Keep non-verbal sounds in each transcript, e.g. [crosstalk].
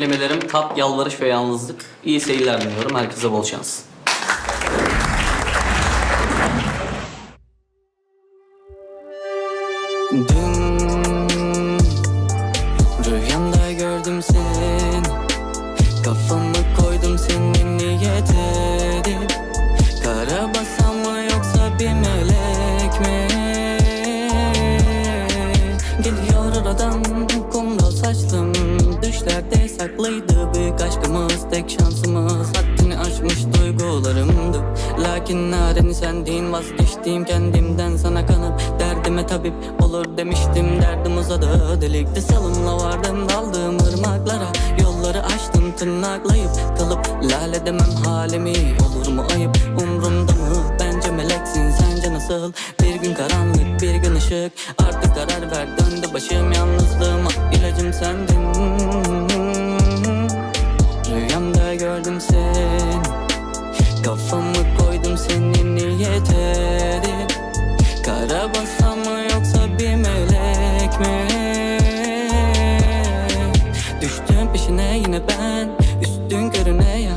Kelimelerim tat, yalvarış ve yalnızlık. İyi seyirler diliyorum. Herkese bol şans. Dün rüyamda gördüm seni Kafamı koydum senin niyet edip Kara basan mı yoksa bir melek mi? Geliyor oradan kumral saçlım Düşlerde saklıydı büyük aşkımız Tek şansımız. Haddini aşmış duygularımdı. Lakin nareni sendin vazgeçtiğim kendimden sana kanıp Derdime tabip olur demiştim. Derdim uzadı Delikti salımla vardım. Daldım ırmaklara Yolları açtım. Tırnaklayıp kalıp lale demem halimi Olur mu ayıp? Umrumda mı? Bence meleksin. Sence nasıl? Bir gün karanlık bir gün ışık. Artık karar ver döndü başım yalnızlığıma. İlacım sendin Gördüm seni. Kafamı koydum senin niyet edip Kara basan mı yoksa bir melek mi? Düştüm peşine yine ben Üstün görüne ya.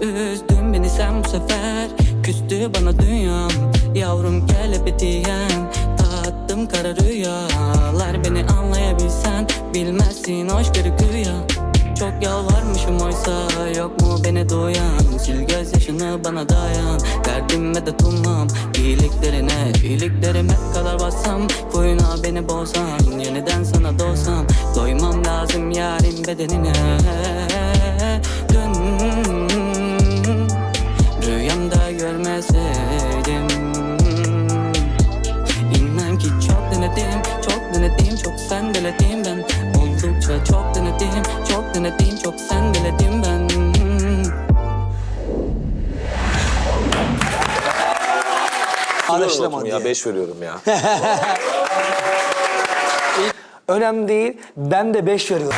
Üzdün beni sen bu sefer Küstü bana dünyam. Yavrum gel ebediyen Tattım kara rüyalar Beni anlayabilsen Bilmezsin hoşgörü güya çok yalvarmışım oysa. Yok mu beni duyan? Sil gözyaşını bana dayan. Derdime de tummam iyiliklerine iyiliklerime kadar bassam. Kuyuna beni bozan yeniden sana doğsam. Doymam lazım yarim bedenine. Dün rüyamda görmeseydim. İnan ki çok denedim, çok denedim, çok sendeledim ben çok denedim, çok sendeledim ben Anlaşılamadı. ya 5 veriyorum ya. [laughs] Önemli değil. Ben de 5 veriyorum.